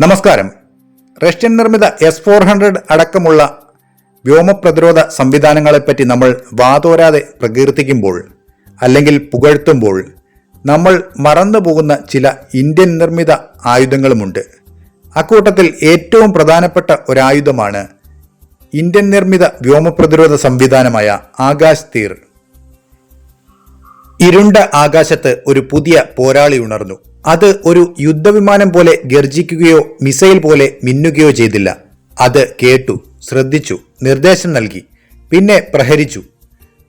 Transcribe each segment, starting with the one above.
നമസ്കാരം. റഷ്യൻ നിർമ്മിത S four hundred അടക്കമുള്ള വ്യോമപ്രതിരോധ സംവിധാനങ്ങളെപ്പറ്റി നമ്മൾ വാതോരാതെ പ്രകീർത്തിക്കുമ്പോൾ അല്ലെങ്കിൽ പുകഴ്ത്തുമ്പോൾ നമ്മൾ മറന്നുപോകുന്ന ചില ഇന്ത്യൻ നിർമ്മിത ആയുധങ്ങളുമുണ്ട്. അക്കൂട്ടത്തിൽ ഏറ്റവും പ്രധാനപ്പെട്ട ഒരായുധമാണ് ഇന്ത്യൻ നിർമ്മിത വ്യോമപ്രതിരോധ സംവിധാനമായ ആകാശ് തീർ. ഇരുണ്ട ആകാശത്ത് ഒരു പുതിയ പോരാളി ഉണർന്നു. അത് ഒരു യുദ്ധവിമാനം പോലെ ഗർജിക്കുകയോ മിസൈൽ പോലെ മിന്നുകയോ ചെയ്തില്ല. അത് കേട്ടു ശ്രദ്ധിച്ചു നിർദ്ദേശം നൽകി പിന്നെ പ്രഹരിച്ചു.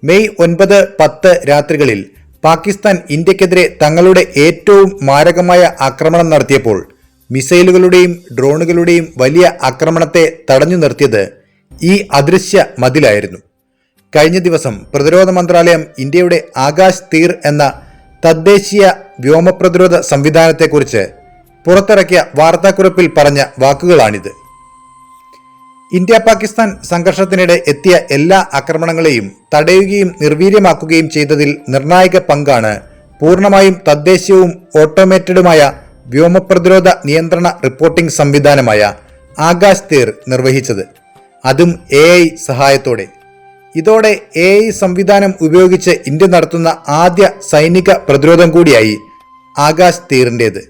മെയ് ഒൻപത് പത്ത് രാത്രികളിൽ പാകിസ്ഥാൻ ഇന്ത്യക്കെതിരെ തങ്ങളുടെ ഏറ്റവും മാരകമായ ആക്രമണം നടത്തിയപ്പോൾ മിസൈലുകളുടെയും ഡ്രോണുകളുടെയും വലിയ ആക്രമണത്തെ തടഞ്ഞു നിർത്തിയത് ഈ അദൃശ്യ മതിലായിരുന്നു. കഴിഞ്ഞ ദിവസം പ്രതിരോധ മന്ത്രാലയം ഇന്ത്യയുടെ ആകാശ് തീർ എന്ന തദ്ദേശീയ വ്യോമപ്രതിരോധ സംവിധാനത്തെക്കുറിച്ച് പുറത്തിറക്കിയ വാർത്താക്കുറിപ്പിൽ പറഞ്ഞ വാക്കുകളാണിത്. ഇന്ത്യ പാകിസ്ഥാൻ സംഘർഷത്തിനിടെ എത്തിയ എല്ലാ ആക്രമണങ്ങളെയും തടയുകയും നിർവീര്യമാക്കുകയും ചെയ്തതിൽ നിർണായക പങ്കാണ് പൂർണമായും തദ്ദേശീയവും ഓട്ടോമേറ്റഡുമായ വ്യോമപ്രതിരോധ നിയന്ത്രണ റിപ്പോർട്ടിംഗ് സംവിധാനമായ ആകാശ് തീർ നിർവഹിച്ചത്. അതും എ സഹായത്തോടെ. ഇതോടെ എ ഐ സംവിധാനം ഉപയോഗിച്ച് ഇന്ത്യ നടത്തുന്ന ആദ്യ സൈനിക പ്രതിരോധം കൂടിയായി ആകാശ് തീറിന്റേത്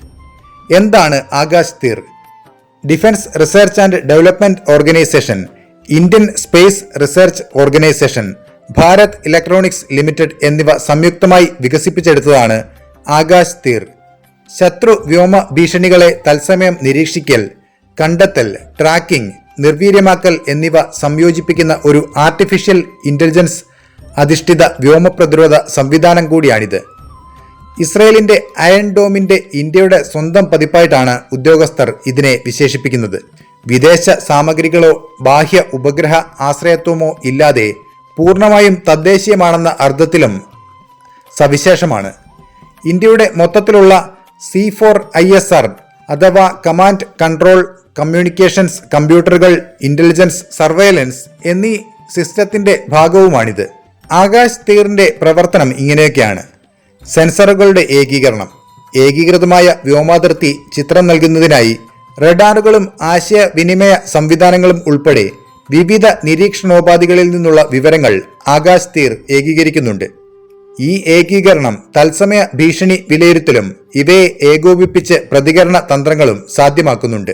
എന്താണ് Akash Teer? Defence research and development organisation Indian space research organisation Bharat electronics limited എന്നിവ സംയുക്തമായി വികസിപ്പിച്ചെടുത്തതാണ് ആകാശ് തീർ. ശത്രു വ്യോമ ഭീഷണികളെ തത്സമയം നിരീക്ഷിക്കൽ കണ്ടെത്തൽ ട്രാക്കിംഗ് നിർവീര്യമാക്കൽ എന്നിവ സംയോജിപ്പിക്കുന്ന ഒരു ആർട്ടിഫിഷ്യൽ ഇന്റലിജൻസ് അധിഷ്ഠിത വ്യോമപ്രതിരോധ സംവിധാനം കൂടിയാണിത്. ഇസ്രയേലിന്റെ അയൺ ഡോമിന്റെ ഇന്ത്യയുടെ സ്വന്തം പതിപ്പായിട്ടാണ് ഉദ്യോഗസ്ഥർ ഇതിനെ വിശേഷിപ്പിക്കുന്നത്. വിദേശ സാമഗ്രികളോ ബാഹ്യ ഉപഗ്രഹ ആശ്രയത്വമോ ഇല്ലാതെ പൂർണമായും തദ്ദേശീയമാണെന്ന അർത്ഥത്തിലും സവിശേഷമാണ്. ഇന്ത്യയുടെ മൊത്തത്തിലുള്ള C four I S R അഥവാ കമാൻഡ് കൺട്രോൾ കമ്മ്യൂണിക്കേഷൻസ് കമ്പ്യൂട്ടറുകൾ ഇന്റലിജൻസ് സർവൈലൻസ് എന്നീ സിസ്റ്റത്തിന്റെ ഭാഗവുമാണിത്. ആകാശ് തീറിന്റെ പ്രവർത്തനം ഇങ്ങനെയൊക്കെയാണ്. സെൻസറുകളുടെ ഏകീകരണം. ഏകീകൃതമായ വ്യോമാതിർത്തി ചിത്രം നൽകുന്നതിനായി റഡാറുകളും ആശയവിനിമയ സംവിധാനങ്ങളും ഉൾപ്പെടെ വിവിധ നിരീക്ഷണോപാധികളിൽ നിന്നുള്ള വിവരങ്ങൾ ആകാശ് തീർ ഏകീകരിക്കുന്നുണ്ട്. ഈ ഏകീകരണം തത്സമയ ഭീഷണി വിലയിരുത്തലും ഇവയെ ഏകോപിപ്പിച്ച് പ്രതികരണ തന്ത്രങ്ങളും സാധ്യമാക്കുന്നുണ്ട്.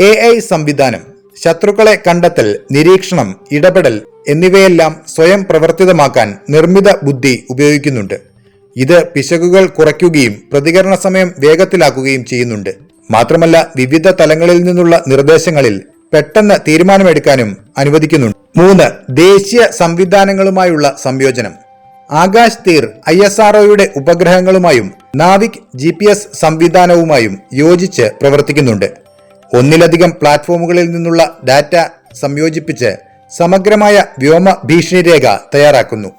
എ ഐ സംവിധാനം ശത്രുക്കളെ കണ്ടെത്തൽ നിരീക്ഷണം ഇടപെടൽ എന്നിവയെല്ലാം സ്വയം പ്രവർത്തിതമാക്കാൻ നിർമ്മിത ബുദ്ധി ഉപയോഗിക്കുന്നുണ്ട്. ഇത് പിശകുകൾ കുറയ്ക്കുകയും പ്രതികരണ സമയം വേഗത്തിലാക്കുകയും ചെയ്യുന്നുണ്ട്. മാത്രമല്ല വിവിധ തലങ്ങളിൽ നിന്നുള്ള നിർദ്ദേശങ്ങളിൽ പെട്ടെന്ന് തീരുമാനമെടുക്കാനും അനുവദിക്കുന്നുണ്ട്. മൂന്ന് ദേശീയ സംവിധാനങ്ങളുമായുള്ള സംയോജനം. ആകാശ് തീർ ഐ എസ് ഉപഗ്രഹങ്ങളുമായും നാവിക് ജി പി എസ് സംവിധാനവുമായും യോജിച്ച് പ്രവർത്തിക്കുന്നുണ്ട്. ഒന്നിലധികം പ്ലാറ്റ്ഫോമുകളിൽ നിന്നുള്ള ഡാറ്റ സംയോജിപ്പിച്ച് സമഗ്രമായ വ്യോമ ഭീഷണി രേഖ തയ്യാറാക്കുന്നു.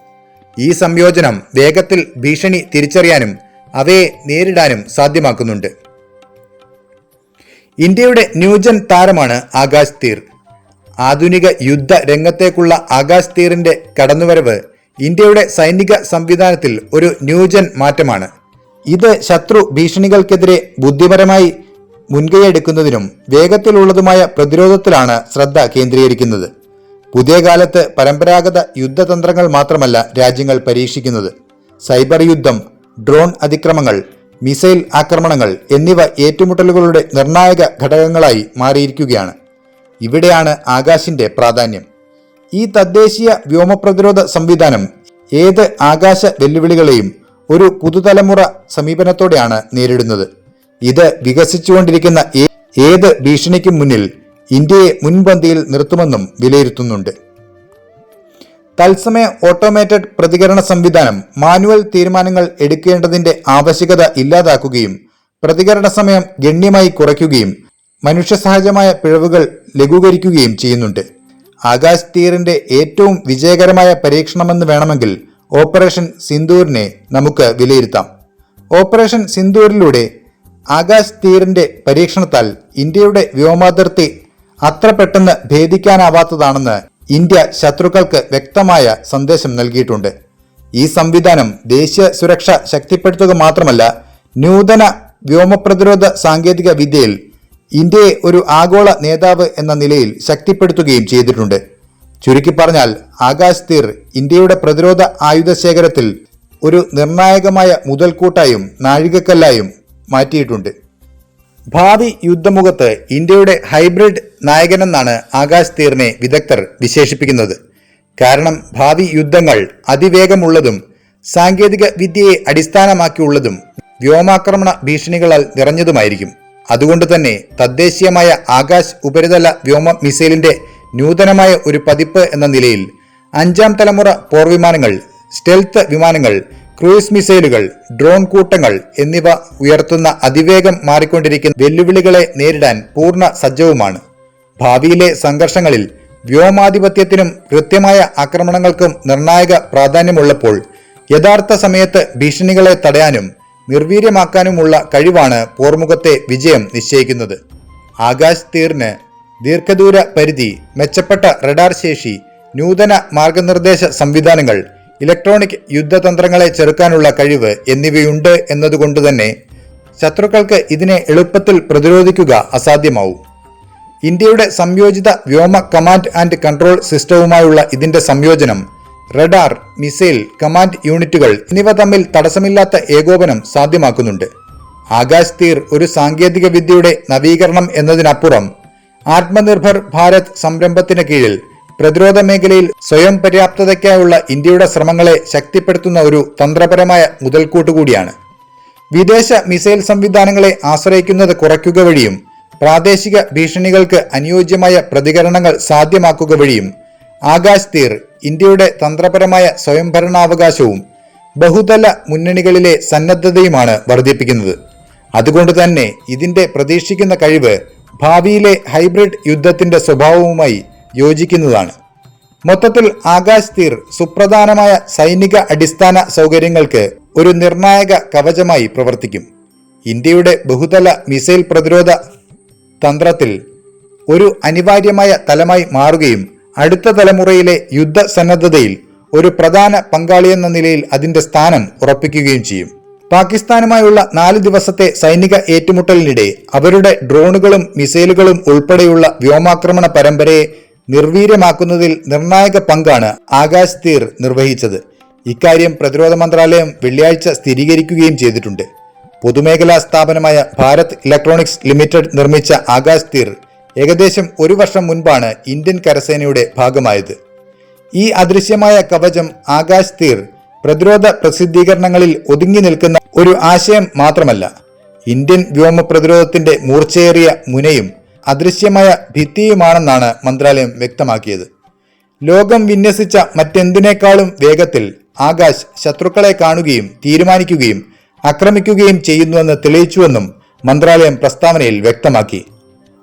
ഈ സംയോജനം വേഗത്തിൽ ഭീഷണി തിരിച്ചറിയാനും അവയെ നേരിടാനും സാധ്യമാക്കുന്നുണ്ട്. ഇന്ത്യയുടെ ന്യൂജൻ താരമാണ് ആകാശ് തീർ. ആധുനിക യുദ്ധ രംഗത്തേക്കുള്ള ആകാശ് തീറിന്റെ കടന്നുവരവ് ഇന്ത്യയുടെ സൈനിക സംവിധാനത്തിൽ ഒരു ന്യൂജൻ മാറ്റമാണ്. ഇത് ശത്രു ഭീഷണികൾക്കെതിരെ ബുദ്ധിപരമായി മുൻകൈയെടുക്കുന്നതിനും വേഗത്തിലുള്ളതുമായ പ്രതിരോധത്തിലാണ് ശ്രദ്ധ കേന്ദ്രീകരിക്കുന്നത്. പുതിയ കാലത്ത് പരമ്പരാഗത യുദ്ധതന്ത്രങ്ങൾ മാത്രമല്ല രാജ്യങ്ങൾ പരീക്ഷിക്കുന്നത്. സൈബർ യുദ്ധം ഡ്രോൺ അതിക്രമങ്ങൾ മിസൈൽ ആക്രമണങ്ങൾ എന്നിവ ഏറ്റുമുട്ടലുകളുടെ നിർണായക ഘടകങ്ങളായി മാറിയിരിക്കുകയാണ്. ഇവിടെയാണ് ആകാശിന്റെ പ്രാധാന്യം. ഈ തദ്ദേശീയ വ്യോമപ്രതിരോധ സംവിധാനം ഏത് ആകാശ വെല്ലുവിളികളെയും ഒരു പുതുതലമുറ സമീപനത്തോടെയാണ് നേരിടുന്നത്. ഇത് വികസിച്ചുകൊണ്ടിരിക്കുന്ന ഏത് ഭീഷണിക്കും മുന്നിൽ ഇന്ത്യയെ മുൻപന്തിയിൽ നിർത്തുമെന്നും വിലയിരുത്തുന്നുണ്ട്. തത്സമയ ഓട്ടോമേറ്റഡ് പ്രതികരണ സംവിധാനം മാനുവൽ തീരുമാനങ്ങൾ എടുക്കേണ്ടതിന്റെ ആവശ്യകത ഇല്ലാതാക്കുകയും പ്രതികരണ സമയം ഗണ്യമായി കുറയ്ക്കുകയും മനുഷ്യസഹജമായ പിഴവുകൾ ലഘൂകരിക്കുകയും ചെയ്യുന്നുണ്ട്. ആകാശ് തീറിന്റെ ഏറ്റവും വിജയകരമായ പരീക്ഷണമെന്ന് വേണമെങ്കിൽ ഓപ്പറേഷൻ സിന്ദൂരിനെ നമുക്ക് വിലയിരുത്താം. ഓപ്പറേഷൻ സിന്ദൂരിലൂടെ ആകാശ് തീറിന്റെ പരീക്ഷണത്താൽ ഇന്ത്യയുടെ വ്യോമാതിർത്തി അത്ര പെട്ടെന്ന് ഭേദിക്കാനാവാത്തതാണെന്ന് ഇന്ത്യ ശത്രുക്കൾക്ക് വ്യക്തമായ സന്ദേശം നൽകിയിട്ടുണ്ട്. ഈ സംവിധാനം ദേശീയ സുരക്ഷ ശക്തിപ്പെടുത്തുക മാത്രമല്ല നൂതന വ്യോമപ്രതിരോധ സാങ്കേതിക വിദ്യയിൽ ഇന്ത്യയെ ഒരു ആഗോള നേതാവ് എന്ന നിലയിൽ ശക്തിപ്പെടുത്തുകയും ചെയ്തിട്ടുണ്ട്. ചുരുക്കി പറഞ്ഞാൽ ആകാശ് തീർ ഇന്ത്യയുടെ പ്രതിരോധ ആയുധ ശേഖരത്തിൽ ഒരു നിർണായകമായ മുതൽക്കൂട്ടായും നാഴികക്കല്ലായും മാറ്റിയിട്ടുണ്ട്. ഭാവി യുദ്ധമുഖത്ത് ഇന്ത്യയുടെ ഹൈബ്രിഡ് നായകനെന്നാണ് ആകാശ് തീറിനെ വിദഗ്ധർ വിശേഷിപ്പിക്കുന്നത്. കാരണം ഭാവി യുദ്ധങ്ങൾ അതിവേഗമുള്ളതും സാങ്കേതിക വിദ്യയെ അടിസ്ഥാനമാക്കിയുള്ളതും വ്യോമാക്രമണ ഭീഷണികളാൽ നിറഞ്ഞതുമായിരിക്കും. അതുകൊണ്ട് തന്നെ തദ്ദേശീയമായ ആകാശ് ഉപരിതല വ്യോമ മിസൈലിന്റെ നൂതനമായ ഒരു പതിപ്പ് എന്ന നിലയിൽ അഞ്ചാം തലമുറ പോർവിമാനങ്ങൾ സ്റ്റെൽത്ത് വിമാനങ്ങൾ ക്രൂയിസ് മിസൈലുകൾ ഡ്രോൺ കൂട്ടങ്ങൾ എന്നിവ ഉയർത്തുന്ന അതിവേഗം മാറിക്കൊണ്ടിരിക്കുന്ന വെല്ലുവിളികളെ നേരിടാൻ പൂർണ സജ്ജവുമാണ്. ഭാവിയിലെ സംഘർഷങ്ങളിൽ വ്യോമാധിപത്യത്തിനും കൃത്യമായ ആക്രമണങ്ങൾക്കും നിർണായക പ്രാധാന്യമുള്ളപ്പോൾ യഥാർത്ഥ സമയത്ത് ഭീഷണികളെ തടയാനും നിർവീര്യമാക്കാനുമുള്ള കഴിവാണ് പോർമുഖത്തെ വിജയം നിശ്ചയിക്കുന്നത്. ആകാശ് തീറിന് ദീർഘദൂര പരിധി മെച്ചപ്പെട്ട റഡാർ ശേഷി നൂതന മാർഗനിർദ്ദേശ സംവിധാനങ്ങൾ ഇലക്ട്രോണിക് യുദ്ധതന്ത്രങ്ങളെ ചെറുക്കാനുള്ള കഴിവ് എന്നിവയുണ്ട് എന്നതുകൊണ്ട് തന്നെ ശത്രുക്കൾക്ക് ഇതിനെ എളുപ്പത്തിൽ പ്രതിരോധിക്കുക അസാധ്യമാവും. ഇന്ത്യയുടെ സംയോജിത വ്യോമ കമാൻഡ് ആൻഡ് കൺട്രോൾ സിസ്റ്റവുമായുള്ള ഇതിന്റെ സംയോജനം റഡാർ മിസൈൽ കമാൻഡ് യൂണിറ്റുകൾ എന്നിവ തമ്മിൽ തടസ്സമില്ലാത്ത ഏകോപനം സാധ്യമാക്കുന്നുണ്ട്. ആകാശ് തീർ ഒരു സാങ്കേതിക വിദ്യയുടെ നവീകരണം എന്നതിനപ്പുറം ആത്മനിർഭർ ഭാരത് സംരംഭത്തിന് കീഴിൽ പ്രതിരോധ മേഖലയിൽ സ്വയം പര്യാപ്തതയ്ക്കായുള്ള ഇന്ത്യയുടെ ശ്രമങ്ങളെ ശക്തിപ്പെടുത്തുന്ന ഒരു തന്ത്രപരമായ മുതൽക്കൂട്ട് കൂടിയാണ്. വിദേശ മിസൈൽ സംവിധാനങ്ങളെ ആശ്രയിക്കുന്നത് കുറയ്ക്കുക വഴിയും പ്രാദേശിക ഭീഷണികൾക്ക് അനുയോജ്യമായ പ്രതികരണങ്ങൾ സാധ്യമാക്കുക വഴിയും ആകാശ് തീർ ഇന്ത്യയുടെ തന്ത്രപരമായ സ്വയംഭരണാവകാശവും ബഹുതല മുന്നണികളിലെ സന്നദ്ധതയുമാണ് വർദ്ധിപ്പിക്കുന്നത്. അതുകൊണ്ട് തന്നെ ഇതിന്റെ പ്രതീക്ഷിക്കുന്ന കഴിവ് ഭാവിയിലെ ഹൈബ്രിഡ് യുദ്ധത്തിന്റെ സ്വഭാവവുമായി യോജിക്കുന്നതാണ്. മൊത്തത്തിൽ ആകാശ് തീർ സുപ്രധാനമായ സൈനിക അടിസ്ഥാന സൗകര്യങ്ങൾക്ക് ഒരു നിർണായക കവചമായി പ്രവർത്തിക്കും. ഇന്ത്യയുടെ ബഹുതല മിസൈൽ പ്രതിരോധ തന്ത്രത്തിൽ ഒരു അനിവാര്യമായ തലമായി മാറുകയും അടുത്ത തലമുറയിലെ യുദ്ധസന്നദ്ധതയിൽ ഒരു പ്രധാന പങ്കാളിയെന്ന നിലയിൽ അതിന്റെ സ്ഥാനം ഉറപ്പിക്കുകയും ചെയ്യും. പാകിസ്ഥാനുമായുള്ള നാല് ദിവസത്തെ സൈനിക ഏറ്റുമുട്ടലിനിടെ അവരുടെ ഡ്രോണുകളും മിസൈലുകളും ഉൾപ്പെടെയുള്ള വ്യോമാക്രമണ പരമ്പരയെ നിർവീര്യമാക്കുന്നതിൽ നിർണായക പങ്കാണ് ആകാശ് തീർ നിർവഹിച്ചത്. ഇക്കാര്യം പ്രതിരോധ മന്ത്രാലയം വെള്ളിയാഴ്ച സ്ഥിരീകരിക്കുകയും ചെയ്തിട്ടുണ്ട്. പൊതുമേഖലാ സ്ഥാപനമായ ഭാരത് ഇലക്ട്രോണിക്സ് ലിമിറ്റഡ് നിർമ്മിച്ച ആകാശ് തീർ ഏകദേശം ഒരു വർഷം മുൻപാണ് ഇന്ത്യൻ കരസേനയുടെ ഭാഗമായത്. ഈ അദൃശ്യമായ കവചം ആകാശ് തീർ പ്രതിരോധ പ്രസിദ്ധീകരണങ്ങളിൽ ഒതുങ്ങി നിൽക്കുന്ന ഒരു ആശയം മാത്രമല്ല ഇന്ത്യൻ വ്യോമ പ്രതിരോധത്തിന്റെ മൂർച്ചയേറിയ മുനയും അദൃശ്യമായ ഭിത്തിയുമാണെന്നാണ് മന്ത്രാലയം വ്യക്തമാക്കിയത്. ലോകം വിന്യസിച്ച മറ്റെന്തിനേക്കാളും വേഗത്തിൽ ആകാശ് ശത്രുക്കളെ കാണുകയും തീരുമാനിക്കുകയും ആക്രമിക്കുകയും ചെയ്യുന്നുവെന്ന് തെളിയിച്ചുവെന്നും മന്ത്രാലയം പ്രസ്താവനയിൽ വ്യക്തമാക്കി.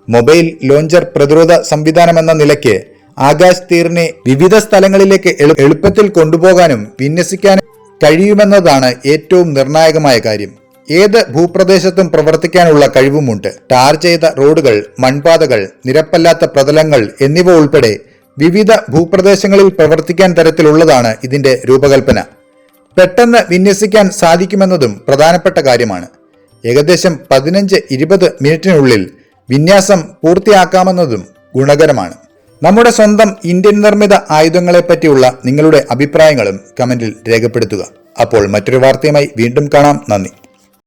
മൊബൈൽ ലോഞ്ചർ പ്രതിരോധ സംവിധാനമെന്ന നിലയ്ക്ക് ആകാശ് തീറിനെ വിവിധ സ്ഥലങ്ങളിലേക്ക് എളു- എളുപ്പത്തിൽ കൊണ്ടുപോകാനും വിന്യസിക്കാനും കഴിയുമെന്നതാണ് ഏറ്റവും നിർണായകമായ കാര്യം. ഏത് ഭൂപ്രദേശത്തും പ്രവർത്തിക്കാനുള്ള കഴിവുമുണ്ട്. ടാർ ചെയ്ത റോഡുകൾ മൺപാതകൾ നിരപ്പല്ലാത്ത പ്രതലങ്ങൾ എന്നിവ ഉൾപ്പെടെ വിവിധ ഭൂപ്രദേശങ്ങളിൽ പ്രവർത്തിക്കാൻ തരത്തിലുള്ളതാണ് ഇതിന്റെ രൂപകൽപ്പന. പെട്ടെന്ന് വിന്യസിക്കാൻ സാധിക്കുമെന്നതും പ്രധാനപ്പെട്ട കാര്യമാണ്. ഏകദേശം പതിനഞ്ച് ഇരുപത് മിനിറ്റിനുള്ളിൽ വിന്യാസം പൂർത്തിയാക്കാമെന്നതും ഗുണകരമാണ്. നമ്മുടെ സ്വന്തം ഇന്ത്യൻ നിർമ്മിത ആയുധങ്ങളെപ്പറ്റിയുള്ള നിങ്ങളുടെ അഭിപ്രായങ്ങളും കമന്റിൽ രേഖപ്പെടുത്തുക. അപ്പോൾ മറ്റൊരു വാർത്തയുമായി വീണ്ടും കാണാം. നന്ദി.